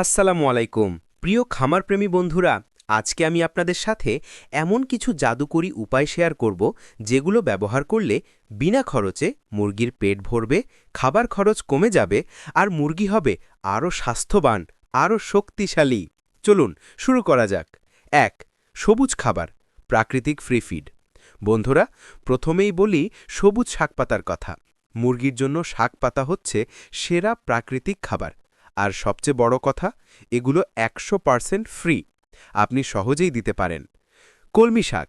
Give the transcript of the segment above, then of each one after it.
আসসালামু আলাইকুম। প্রিয় খামারপ্রেমী বন্ধুরা, আজকে আমি আপনাদের সাথে এমন কিছু জাদুকরী উপায় শেয়ার করব যেগুলো ব্যবহার করলে বিনা খরচে মুরগির পেট ভরবে, খাবার খরচ কমে যাবে আর মুরগি হবে আরও স্বাস্থ্যবান, আরও শক্তিশালী। চলুন শুরু করা যাক। এক, সবুজ খাবার, প্রাকৃতিক ফ্রি ফিড বন্ধুরা, প্রথমেই বলি সবুজ শাকপাতার কথা। মুরগির জন্য শাকপাতা হচ্ছে সেরা প্রাকৃতিক খাবার। আর সবচেয়ে বড় কথা, এগুলো একশো পার্সেন্ট ফ্রি। আপনি সহজেই দিতে পারেন। কলমি শাক,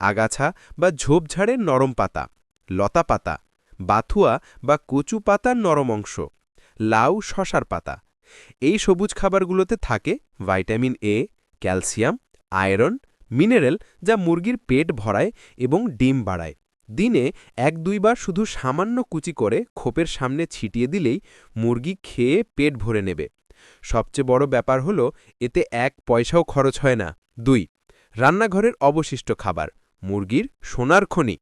আগাছা বা ঝোপঝাড়ের নরম পাতা, লতা পাতা, বাথুয়া বা কচু পাতার নরম অংশ, লাউ, শশার পাতা। এই সবুজ খাবারগুলোতে থাকে vitamin A, calcium, iron, mineral যা মুরগির পেট ভরায় এবং ডিম বাড়ায়। দিনে এক দুইবার শুধু সামান্য কুচি করে খোপের সামনে ছিটিয়ে দিলেই মুরগি খেয়ে পেট ভরে নেবে। সবচেয়ে বড় ব্যাপার হল, এতে এক পয়সাও খরচ হয় না। দুই, রান্নাঘরের অবশিষ্ট খাবার, মুরগির সোনার খনি।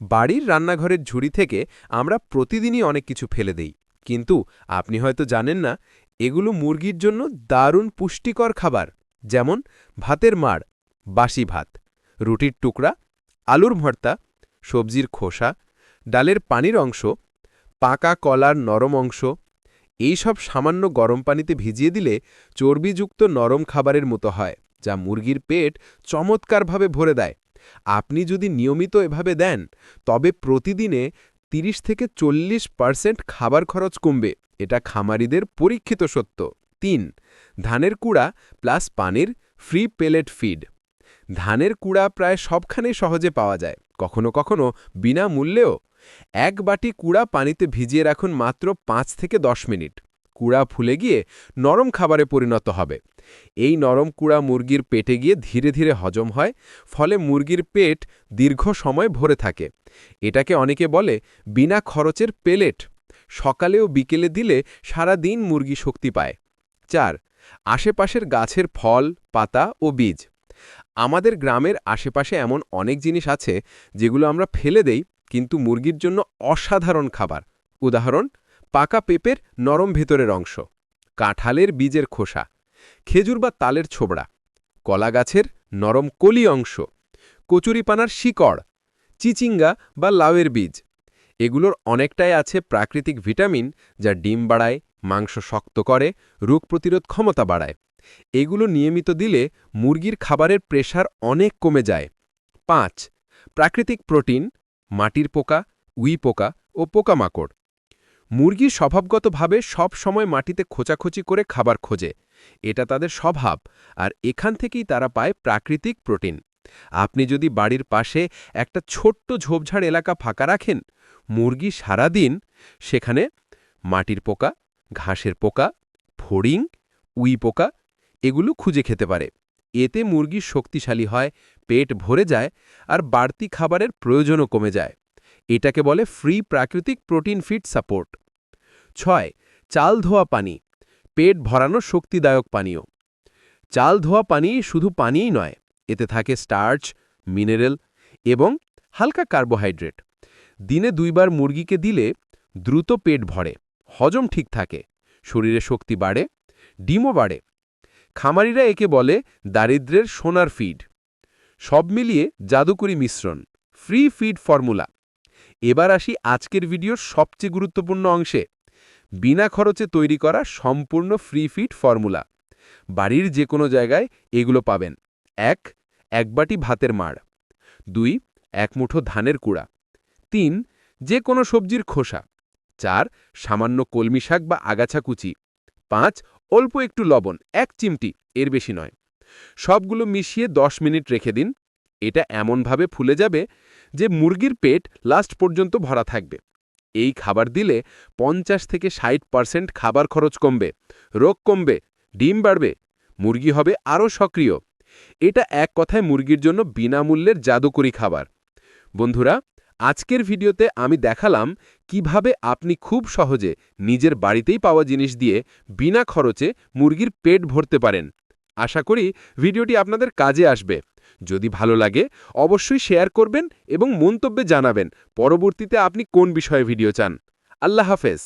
বাড়ির রান্নাঘরের ঝুড়ি থেকে আমরা প্রতিদিনই অনেক কিছু ফেলে দেই। কিন্তু আপনি হয়তো জানেন না, এগুলো মুরগির জন্য দারুণ পুষ্টিকর খাবার। যেমন ভাতের মাড়, বাসি ভাত, রুটির টুকরা, আলুর ভর্তা সবজির খোসা, ডালের পানির অংশ, পাকা কলার নরম অংশ এই সব সামান্য গরম পানিতে ভিজিয়ে দিলে চর্বিযুক্ত নরম খাবারের মতো হয়, যা মুরগির পেট চমৎকারভাবে ভরে দেয়। আপনি যদি নিয়মিত এভাবে দেন, তবে প্রতিদিনে ৩০ থেকে চল্লিশ পার্সেন্ট খাবার খরচ কমবে। এটা খামারিদের পরীক্ষিত সত্য। তিন, ধানের কুড়া প্লাস পানির ফ্রি পেলেট ফিড। ধানের কুড়া প্রায় সবখানেই সহজে পাওয়া যায়। কখনো কখনো বিনা মূল্যেও এক বাটি কুড়া পানিতে ভিজিয়ে রাখুন মাত্র পাঁচ থেকে দশ মিনিট। কুড়া ফুলে গিয়ে নরম খাবারে পরিণত হবে। এই নরম কুড়া মুরগির পেটে গিয়ে ধীরে ধীরে হজম হয়, ফলে মুরগির পেট দীর্ঘ সময় ভরে থাকে। এটাকে অনেকে বলে বিনা খরচের পেলেট। সকালে ও বিকেলে দিলে সারা দিন মুরগি শক্তি পায়। চার, আশেপাশের গাছের ফল, পাতা ও বীজ। আমাদের গ্রামের আশেপাশে এমন অনেক জিনিস আছে যেগুলো আমরা ফেলে দেই, কিন্তু মুরগির জন্য অসাধারণ খাবার। উদাহরণ, পাকা পেঁপের নরম ভেতরের অংশ, কাঁঠালের বীজের খোসা, খেজুর বা তালের ছোবড়া, কলা গাছের নরম কলি অংশ, কচুরিপানার শিকড়, চিচিঙ্গা বা লাউয়ের বীজ। এগুলোর অনেকটাই আছে প্রাকৃতিক ভিটামিন যা ডিম বাড়ায়, মাংস শক্ত করে, রোগ প্রতিরোধ ক্ষমতা বাড়ায়। এগুলো নিয়মিত দিলে মুরগির খাবারের প্রেশার অনেক কমে যায়। পাঁচ, প্রাকৃতিক প্রোটিন, মাটির পোকা, উই পোকা ও পোকামাকড়। মুরগি স্বভাবগতভাবে সব সময় মাটিতে খোঁচাখোঁচি করে খাবার খোঁজে। এটা তাদের স্বভাব, আর এখান থেকেই তারা পায় প্রাকৃতিক প্রোটিন। আপনি যদি বাড়ির পাশে একটা ছোট্ট ঝোপঝাড় এলাকা ফাঁকা রাখেন, মুরগি সারাদিন সেখানে মাটির পোকা, ঘাসের পোকা, ফড়িং, উই পোকা এগুলো খুঁজে খেতে পারে। এতে মুরগি শক্তিশালী হয়, পেট ভরে যায় আর বাড়তি খাবারের প্রয়োজনও কমে যায়। এটাকে বলে ফ্রি প্রাকৃতিক প্রোটিন ফিড সাপোর্ট। ছয়, চাল ধোয়া পানি। পেট ভরানো শক্তিদায়ক পানীয়। চাল ধোয়া পানি শুধু পানিই নয়, এতে থাকে স্টার্চ, মিনারেল এবং হালকা কার্বোহাইড্রেট। দিনে দুইবার মুরগিকে দিলে দ্রুত পেট ভরে, হজম ঠিক থাকে, শরীরে শক্তি বাড়ে, ডিমও বাড়ে। খামারিরা একে বলে দারিদ্রের সোনার ফিড। সব মিলিয়ে জাদুকরি মিশ্রণ, ফ্রি ফিড ফর্মুলা। এবার আসি আজকের ভিডিওর সবচেয়ে গুরুত্বপূর্ণ অংশে। বিনা খরচে তৈরি করা সম্পূর্ণ ফ্রি ফিড ফর্মুলা। বাড়ির যে কোনো জায়গায় এগুলো পাবেন। এক এক বাটি ভাতের মাড়। দুই, এক মুঠো ধানের কুড়া। তিন যে কোনো সবজির খোসা। চার, সামান্য কলমি শাক বা আগাছা কুচি। পাঁচ অল্প একটু লবণ, এক চিমটি, এর বেশি নয়। সবগুলো মিশিয়ে ১০ মিনিট রেখে দিন। এটা এমনভাবে ফুলে যাবে যে মুরগির পেট লাস্ট পর্যন্ত ভরা থাকবে। এই খাবার দিলে পঞ্চাশ থেকে ষাট পার্সেন্ট খাবার খরচ কমবে, রোগ কমবে, ডিম বাড়বে, মুরগি হবে আরও সক্রিয়। এটা এক কথায় মুরগির জন্য বিনামূল্যের জাদুকরি খাবার। বন্ধুরা আজকের ভিডিওতে আমি দেখালাম কীভাবে আপনি খুব সহজে নিজের বাড়িতেই পাওয়া জিনিস দিয়ে বিনা খরচে মুরগির পেট ভরতে পারেন। আশা করি ভিডিওটি আপনাদের কাজে আসবে। যদি ভালো লাগে, অবশ্যই শেয়ার করবেন এবং মন্তব্যে জানাবেন। পরবর্তীতে আপনি কোন বিষয়ে ভিডিও চান। আল্লাহ হাফেজ।